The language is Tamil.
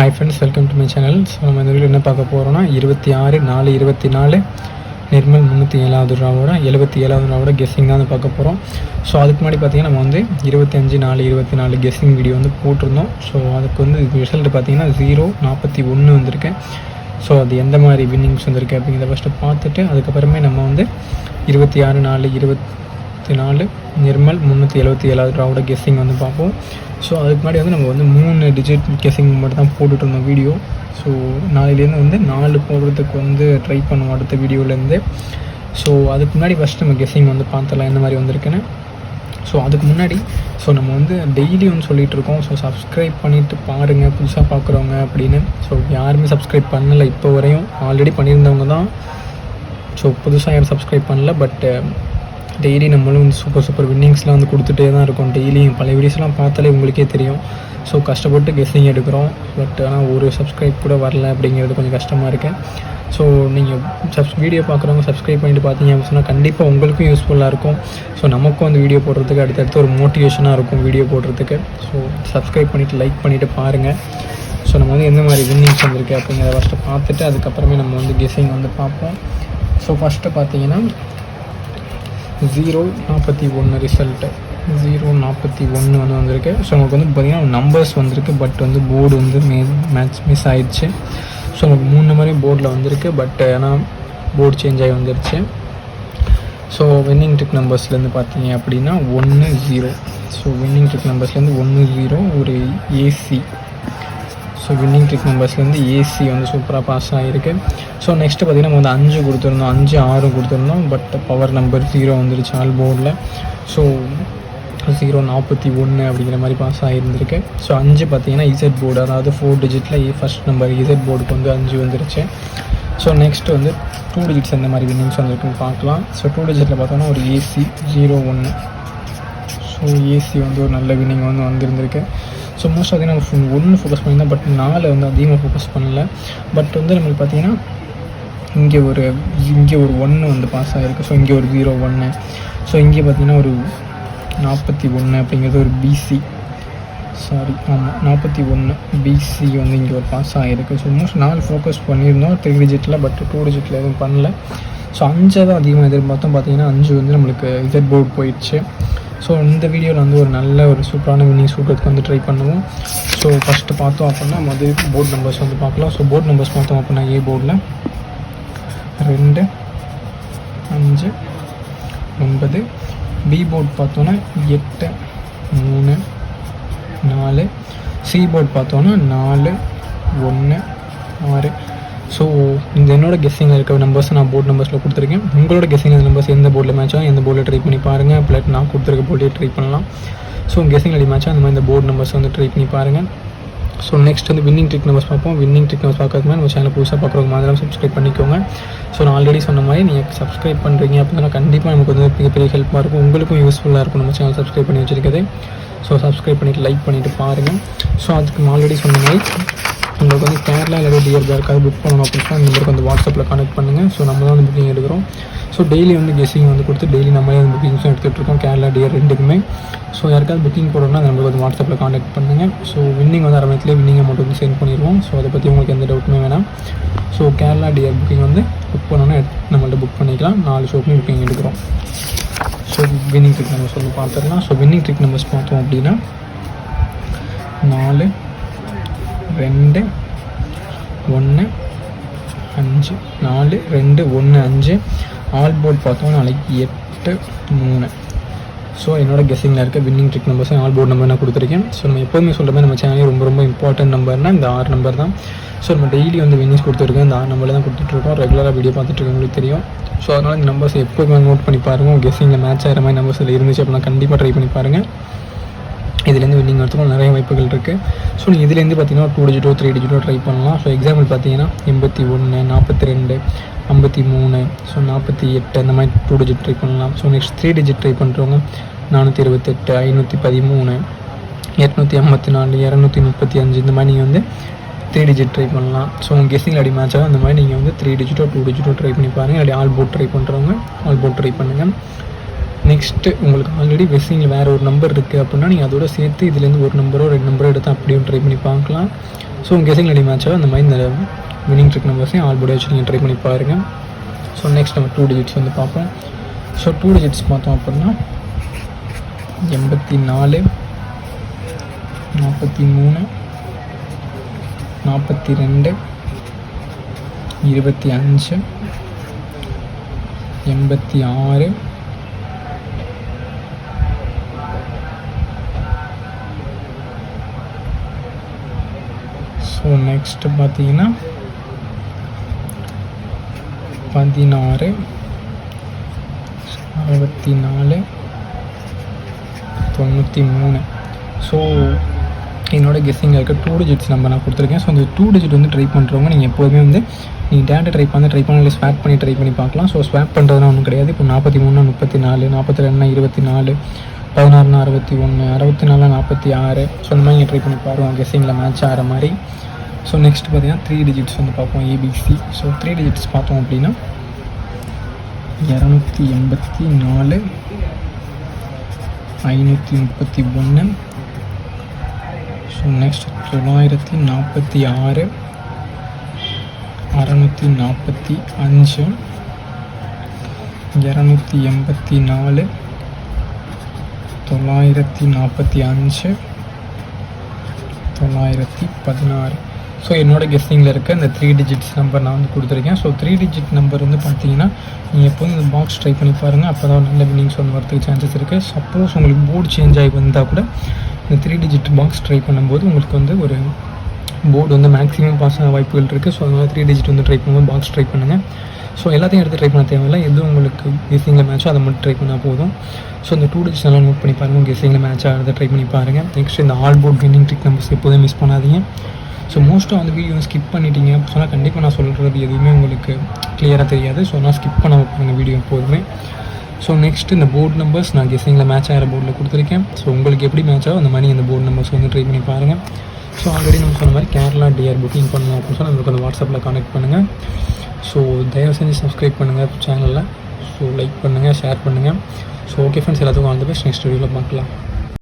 Hi friends welcome to my channel so நம்ம இந்த வீடியோ என்ன பார்க்க போகிறோம்னா இருபத்தி ஆறு நாலு இருபத்தி நாலு நிர்மல் முந்நூற்றி ஏழாவது ரூபாவோட எழுபத்தி ஏழாவது ரூபாவோட கெஸ்ஸிங் தான் வந்து பார்க்க போகிறோம் ஸோ அதுக்கு முன்னாடி பார்த்தீங்கன்னா நம்ம வந்து இருபத்தஞ்சு நாலு இருபத்தி நாலு கெஸ்ஸிங் வீடியோ வந்து போட்டிருந்தோம். ஸோ அதுக்கு வந்து ரிசல்ட் பார்த்தீங்கன்னா ஜீரோ நாற்பத்தி ஒன்று வந்திருக்கு. ஸோ அது எந்த மாதிரி வின்னிங்ஸ் வந்திருக்கு அப்படிங்கிறத ஃபஸ்ட்டு பார்த்துட்டு அதுக்கப்புறமே நம்ம வந்து இருபத்தி ஆறு நாலு இருபத்தி நாலு நிர்மல் முந்நூற்றி எழுபத்தி ஏழாவது ரூபாவோட கெஸ்ஸிங் வந்து பார்ப்போம். ஸோ அதுக்கு முன்னாடி வந்து நம்ம வந்து மூணு டிஜிட் கெஸ்ஸிங் மட்டும் தான் போட்டுட்டு இருந்தோம் வீடியோ ஸோ நாளையிலேருந்து வந்து நாலு போடுறதுக்கு வந்து ட்ரை பண்ணுவோம் அடுத்த வீடியோலேருந்து ஸோ அதுக்கு முன்னாடி ஃபஸ்ட் நம்ம கெஸ்ஸிங் வந்து பார்த்தலாம் எந்த மாதிரி வந்திருக்குன்னு. ஸோ அதுக்கு முன்னாடி ஸோ நம்ம வந்து டெய்லி வந்து சொல்லிகிட்ருக்கோம் ஸோ சப்ஸ்கிரைப் பண்ணிவிட்டு பாருங்கள் புதுசாக பார்க்குறவங்க அப்படின்னு. ஸோ யாருமே சப்ஸ்கிரைப் பண்ணலை இப்போ வரையும். ஆல்ரெடி பண்ணியிருந்தவங்க தான். ஸோ புதுசாக யாரும் சப்ஸ்கிரைப் பண்ணல பட் டெய்லி நம்மளும் வந்து சூப்பர் சூப்பர் வின்னிங்ஸ்லாம் வந்து கொடுத்துட்டே தான் இருக்கோம். டெய்லியும் பழைய வீடியோஸ்லாம் பார்த்தாலே உங்களுக்கே தெரியும். ஸோ கஷ்டப்பட்டு கெஸ்ஸிங் எடுக்கிறோம். பட் ஆனால் ஒரு சப்ஸ்கிரைப் கூட வரல அப்படிங்கிறது கொஞ்சம் கஷ்டமாக இருக்குது ஸோ நீங்கள் சப்ஸ் வீடியோ பார்க்குறவங்க சப்ஸ்கிரைப் பண்ணிட்டு பார்த்தீங்க அப்படின்னு சொன்னால் கண்டிப்பாக உங்களுக்கும் யூஸ்ஃபுல்லாக இருக்கும். ஸோ நமக்கும் அந்த வீடியோ போடுறதுக்கு அடுத்தடுத்து ஒரு மோட்டிவேஷனாக இருக்கும் வீடியோ போடுறதுக்கு. ஸோ சப்ஸ்கிரைப் பண்ணிவிட்டு லைக் பண்ணிவிட்டு பாருங்கள் ஸோ நம்ம வந்து எந்த மாதிரி வின்னிங்ஸ் வந்திருக்கு அப்படிங்கிறத ஃபஸ்ட்டு பார்த்துட்டு அதுக்கப்புறமே நம்ம வந்து கெஸ்ஸிங் வந்து பார்ப்போம். ஸோ ஃபஸ்ட்டு பார்த்தீங்கன்னா ஜீரோ நாற்பத்தி ஒன்று ரிசல்ட்டு ஜீரோ நாற்பத்தி ஒன்று வந்து வந்திருக்கு. ஸோ நமக்கு வந்து பார்த்திங்கன்னா நம்பர்ஸ் வந்திருக்கு பட் வந்து போர்டு வந்து மே மேட்ச் மிஸ் ஆயிடுச்சு. ஸோ நமக்கு மூணு மாதிரி போர்டில் வந்திருக்கு பட் ஆனால் போர்டு சேஞ்ச் ஆகி வந்துருச்சு. ஸோ வின்னிங் ட்ரிக் நம்பர்ஸ்லேருந்து பார்த்தீங்க அப்படின்னா ஒன்று ஜீரோ ஸோ வின்னிங் ட்ரிக் நம்பர்ஸ்லேருந்து ஒன்று ஜீரோ ஒரு ஏசி ஸோ வின்னிங் ட்ரிக் மெம்பர்ஸ்லேருந்து ஏசி வந்து சூப்பராக பாஸ் ஆகிருக்கு ஸோ நெக்ஸ்ட்டு பார்த்திங்கன்னா நம்ம வந்து அஞ்சு கொடுத்துருந்தோம். அஞ்சு ஆறு கொடுத்துருந்தோம். பட் பவர் நம்பர் ஜீரோ வந்துருச்சு ஆல் போர்டில் ஸோ ஜீரோ நாற்பத்தி ஒன்று அப்படிங்கிற மாதிரி பாஸ் ஆகியிருந்திருக்கு ஸோ அஞ்சு பார்த்தீங்கன்னா இசட் போர்டு அதாவது ஃபோர் டிஜிட்டில் ஃபஸ்ட் நம்பர் இசட் போர்டுக்கு வந்து அஞ்சு வந்துருச்சு. ஸோ நெக்ஸ்ட் வந்து டூ டிஜிட்ஸ் எந்த மாதிரி வின்னிங்ஸ் வந்துருக்குன்னு பார்க்கலாம். ஸோ டூ டிஜிட்டில் பார்த்தோன்னா ஒரு ஏசி ஜீரோ ஒன்று ஸோ ஏசி வந்து ஒரு நல்ல வின்னிங் வந்து வந்திருந்திருக்கு. ஸோ மோஸ்ட் பார்த்தீங்கன்னா நம்ம ஒன்று ஃபோக்கஸ் பண்ணியிருந்தோம் பட் நாலு வந்து அதிகமாக ஃபோக்கஸ் பண்ணல. பட் வந்து நம்மளுக்கு பார்த்தீங்கன்னா இங்கே ஒரு இங்கே ஒரு ஒன்று வந்து பாஸ் ஆகிருக்கு ஸோ இங்கே ஒரு ஜீரோ ஒன்று ஸோ இங்கே பார்த்தீங்கன்னா ஒரு நாற்பத்தி ஒன்று அப்படிங்கிறது ஒரு பிசி சாரி ஆமாம் நாற்பத்தி ஒன்று பிசி வந்து இங்கே ஒரு பாஸ் ஆகிருக்கு ஸோ மோஸ்ட் நாலு ஃபோக்கஸ் பண்ணியிருந்தோம் த்ரீ டிஜிட்டில் பட் டூ டிஜிட்டில் எதுவும் பண்ணல. ஸோ அஞ்சை தான் அதிகமாக எதிர்பார்த்தோம். பார்த்தீங்கன்னா அஞ்சு வந்து நம்மளுக்கு இசட் போர்டு போயிடுச்சு. ஸோ இந்த வீடியோவில் வந்து ஒரு நல்ல ஒரு சூப்பரான வின்னிங் சூட்டுறதுக்கு வந்து ட்ரை பண்ணுவோம். ஸோ ஃபஸ்ட்டு பார்த்தோம் அப்படின்னா மது போர்ட் நம்பர்ஸ் வந்து பார்க்கலாம். ஸோ போர்ட் நம்பர்ஸ் பார்த்தோம் அப்படின்னா ஏ போர்டில் ரெண்டு அஞ்சு ஒன்பது பி போர்ட் பார்த்தோன்னா எட்டு மூணு நாலு சி போர்ட் பார்த்தோன்னா நாலு ஒன்று ஆறு ஸோ இந்த என்னோட கெஸ்ஸிங்கில் இருக்க நம்பர்ஸ் நான் போர்ட் நம்பர்ஸில் கொடுத்துருக்கேன். உங்களோட கெஸ்ஸிங் நம்பர்ஸ் எந்த போர்டில் மேட்சோ எந்த போர்டில் ட்ரை பண்ணி பாருங்கள் பிளட் நான் கொடுத்துருக்க போர்டே ட்ரை பண்ணலாம். ஸோ கெஸ்ஸிங் அடி மேட்சோ அந்த மாதிரி இந்த போர்டு நம்பர்ஸ் வந்து ட்ரை பண்ணி பாருங்கள் ஸோ நெக்ஸ்ட் வந்து வின்னிங் ட்ரிக் நம்பர்ஸ் பார்ப்போம். வின்னிங் ட்ரிக் நம்பர்ஸ் பார்க்கறதுக்கு நம்ம சேனல் புதுசாக பார்க்குறவங்க மாதிரி சப்ஸ்கிரைப் பண்ணிக்கோங்க. ஸோ நான் ஆல்ரெடி சொன்ன மாதிரி நீங்கள் சப்ஸ்கிரைப் பண்ணுறீங்க அப்படின்னா கண்டிப்பாக நமக்கு வந்து மிகப்பெரிய ஹெல்ப்பாக இருக்கும். உங்களுக்கும் யூஸ்ஃபுல்லாக இருக்கும் நம்ம சேனல் சப்ஸ்கிரைப் பண்ணி வச்சிருக்கிறது. ஸோ சப்ஸ்கிரைப் பண்ணிவிட்டு லைக் பண்ணிவிட்டு பாருங்கள் ஸோ அதுக்கு ஆல்ரெடி சொன்ன மாதிரி உங்களுக்கு வந்து கேரளா இல்லை டியர் யாருக்காவது புக் பண்ணணும் அப்படின்னா இந்த நம்பருக்கு வந்து வாட்ஸ்அப்பில் கனெக்ட் பண்ணுங்கள் ஸோ நம்ம தான் வந்து புக்கிங் எடுக்கிறோம். ஸோ டெய்லி வந்து கெஸ்ஸிங் வந்து கொடுத்து டெய்லி நம்மளே வந்து புக்கிங்ஸும் எடுத்துகிட்டு இருக்கோம். கேரளா டியர் ரெண்டுக்குமே. ஸோ யாருக்காவது புக்கிங் போடணும்னா அந்த நம்பருக்கு வந்து வாட்ஸ்அப்பில் காண்டாக்ட் பண்ணுங்கள் ஸோ வின்னிங் வந்து அரமத்திலே வின்னிங் அமௌண்ட் வந்து சென்ட் பண்ணிடுவோம். ஸோ அதை பற்றி உங்களுக்கு எந்த டவுட்டுமே வேணாம். ஸோ கேரளா டியர் புக்கிங் வந்து புக் பண்ணோன்னா நம்மள்ட்ட புக் பண்ணிக்கலாம். நாலு ஷோப்புமே புக்கிங் எடுக்கிறோம். ஸோ வின்னிங் ட்ரிக் நம்பர்ஸ் வந்து பார்த்துடலாம். ஸோ வின்னிங் ட்ரிக் நம்பர்ஸ் பார்த்தோம் அப்படின்னா நாலு ரெண்டு ஒன்று அஞ்சு நாலு ரெண்டு ஒன்று அஞ்சு. ஆல் போர்ட் பார்த்தோம் நாளைக்கு எட்டு மூணு. ஸோ என்னோட கெஸிங்கில் இருக்க winning trick numbers all board number நான் கொடுத்துருக்கேன். ஸோ நம்ம எப்போதுமே சொல்கிற மாதிரி நம்ம சேனல் ரொம்ப ரொம்ப இம்பார்ட்டன்ட் நம்பர்னால் இந்த ஆறு நம்பர் தான். ஸோ நம்ம டெய்லி வந்து வின்னிங்ஸ் கொடுத்துருக்கோம். இந்த ஆறு நம்பரில் தான் கொடுத்துட்ருக்கோம். ரெகுலராக வீடியோ பார்த்துட்டு உங்களுக்கு தெரியும். ஸோ அதனால் இந்த நம்பர்ஸ் எப்போதுமே நோட் பண்ணி பாருங்கள் கெஸிங்கில் மேட்ச் ஆகிற மாதிரி நம்பர்ஸ் இதில் இருந்துச்சு அப்படின்னா கண்டிப்பாக ட்ரை பண்ணி பாருங்கள் இதுலேருந்து வின்னிங் வரத்துக்கும் நிறைய வாய்ப்புகள் இருக்குது ஸோ நீங்கள் இதுலேருந்து பார்த்தீங்கன்னா டூ டிஜிட்டோ த்ரீ டிஜிட்டோ ட்ரை பண்ணலாம். ஸோ எக்ஸாம்பிள் பார்த்தீங்கன்னா எண்பத்தி ஒன்று நாற்பத்தி ரெண்டு ஐம்பத்தி மூணு ஸோ நாற்பத்தி எட்டு அந்த மாதிரி டூ டிஜிட் ட்ரை பண்ணலாம். So next three digit try பண்ணுறவங்க நானூற்றி இருபத்தெட்டு ஐநூற்றி பதிமூணு எட்நூற்றி ஐம்பத்தி நாலு இரநூத்தி முப்பத்தி அஞ்சு இந்த மாதிரி நீங்கள் வந்து த்ரீ டிஜிட் ட்ரை பண்ணலாம். ஸோ உங்கள் கெஸ்ஸிங் அடி மேட்சாக அந்த மாதிரி நீங்கள் வந்து த்ரீ டிஜிட்டோ டூ டிஜிட்டோ ட்ரை பண்ணி பாருங்கள் அப்படி ஆல் போட் ட்ரை பண்ணுறவங்க ஆல் போட் ட்ரை பண்ணுங்கள் நெக்ஸ்ட்டு உங்களுக்கு ஆல்ரெடி வெஸ்ஸிங்கில் வேறு ஒரு நம்பர் இருக்குது அப்படின்னா நீங்கள் அதோட சேர்த்து இதுலேருந்து ஒரு நம்பரோ ரெண்டு நம்பரோ எடுத்து அப்படியும் ட்ரை பண்ணி பார்க்கலாம். ஸோ உங்கள் கெஸிங் ரெடி மேட்சாக அந்த மாதிரி இந்த வினிங் ட்ரிக் நம்பர்ஸையும் ஆல் போர்டை வச்சு நீங்கள் ட்ரை பண்ணி பாருங்கள் ஸோ நெக்ஸ்ட் நம்ம டூ டிஜிட்ஸ் வந்து பார்ப்போம். ஸோ டூ டிஜிட்ஸ் பார்த்தோம் அப்படின்னா எண்பத்தி நாலு நாற்பத்தி மூணு நாற்பத்தி ரெண்டு இருபத்தி அஞ்சு எண்பத்தி ஆறு ஸோ நெக்ஸ்ட்டு பார்த்தீங்கன்னா பதினாறு அறுபத்தி நாலு தொண்ணூற்றி மூணு ஸோ என்னோட கெஸ்ஸிங்கில் இருக்க டூ டிஜிட்ஸ் நம்பர் நான் கொடுத்துருக்கேன். ஸோ அந்த டூ டிஜிட் வந்து ட்ரை பண்ணுறவங்க நீங்கள் எப்போதுமே வந்து நீங்கள் டேட்டை ட்ரை பண்ணி ட்ரை பண்ணி ஸ்வாப் பண்ணி ட்ரை பண்ணி பார்க்கலாம். ஸோ ஸ்வாப் பண்ணுறதுனா ஒன்றும் கிடையாது. இப்போ நாற்பத்தி மூணு முப்பத்தி நாலு நாற்பத்தி ரெண்டுனா இருபத்தி நாலு பதினாறுனா அறுபத்தி ஒன்று அறுபத்தி நாலு நாற்பத்தி ஆறு. ஸோ அந்த மாதிரி நீங்கள் ட்ரை பண்ணி பாருவோம் கெஸ்ஸிங்கில் மேட்ச் ஆகிற மாதிரி. ஸோ நெக்ஸ்ட் பார்த்தீங்கன்னா த்ரீ டிஜிட்ஸ் வந்து பார்ப்போம் ஏபிசி ஸோ த்ரீ டிஜிட்ஸ் பார்த்தோம் அப்படின்னா இரநூத்தி எண்பத்தி நாலு ஐநூற்றி முப்பத்தி ஒன்று ஸோ நெக்ஸ்ட் தொள்ளாயிரத்தி நாற்பத்தி ஆறு அறநூற்றி நாற்பத்தி அஞ்சு இரநூத்தி எண்பத்தி நாலு தொள்ளாயிரத்தி நாற்பத்தி அஞ்சு தொள்ளாயிரத்தி பதினாறு. ஸோ என்னோட கெஸ்டிங்கில் இருக்க இந்த த்ரீ டிஜிட்ஸ் நம்பர் நான் வந்து கொடுத்துருக்கேன். ஸோ த்ரீ டிஜிட் நம்பர் வந்து பார்த்தீங்கன்னா நீங்கள் எப்போதும் இந்த பாக்ஸ் ட்ரை பண்ணி பாருங்கள் அப்போ தான் நல்ல வின்னிங்ஸ் ஒன்று வரதுக்கு சான்சஸ் இருக்குது சப்போஸ் உங்களுக்கு போர்டு சேஞ்ச் ஆகி வந்தால் கூட இந்த த்ரீ டிஜிட் பாக்ஸ் ட்ரை பண்ணும்போது உங்களுக்கு வந்து ஒரு போர்டு வந்து மேக்ஸிமம் பாஸ் ஆக வாய்ப்புகள் இருக்குது ஸோ அதனால் த்ரீ டிஜிட் வந்து ட்ரை பண்ணும்போது பாக்ஸ் ட்ரை பண்ணுங்கள் ஸோ எல்லாத்தையும் எடுத்து ட்ரை பண்ண தேவையில்லை. எது உங்களுக்கு கெஸிங்கில் மேட்சோ அதை மட்டும் ட்ரை பண்ணால் போதும். ஸோ இந்த டூ டிஜிட் நல்லா நோட் பண்ணி பாருங்கள் கெஸிங்கில் மேட்ச் ஆகிறத ட்ரை பண்ணி பாருங்கள் நெக்ஸ்ட் இந்த all board winning trick numbers எப்போதும் மிஸ் பண்ணாதீங்க. ஸோ மோஸ்ட்டாக வந்து வீடியோ ஸ்கிப் பண்ணிட்டீங்க. சொன்னால் கண்டிப்பாக நான் சொல்கிறது எதுவுமே உங்களுக்கு கிளியராக தெரியாது. ஸோ நான் ஸ்கிப் பண்ண வைப்பாங்க வீடியோ எப்போதுமே ஸோ நெக்ஸ்ட் இந்த போர்டு நம்பர்ஸ் நான் கெஸிங்கில் மேட்ச் ஆகிற போர்டில் கொடுத்துருக்கேன். ஸோ உங்களுக்கு எப்படி மேட்ச் ஆகும் அந்த மாதிரி இந்த போர்டு நம்பர்ஸ் வந்து ட்ரை பண்ணி பாருங்கள் ஸோ ஆல்ரெடி நம்ம சொன்ன மாதிரி கேரளா டிஆர் புக்கிங் பண்ணணும் அப்படின்னு சொன்னால் நம்மளுக்கு அந்த வாட்ஸ்அப்பில் கான்டெக்ட் பண்ணுங்கள் ஸோ தயவு செஞ்சு சப்ஸ்கிரைப் பண்ணுங்கள் சேனலில் ஸோ லைக் பண்ணுங்கள் ஷேர் பண்ணுங்கள் ஸோ ஓகே ஃப்ரெண்ட்ஸ் எல்லாத்துக்கும் ஆல் பெஸ்ட் நெக்ஸ்ட் வீடியோவில் பார்க்கலாம்.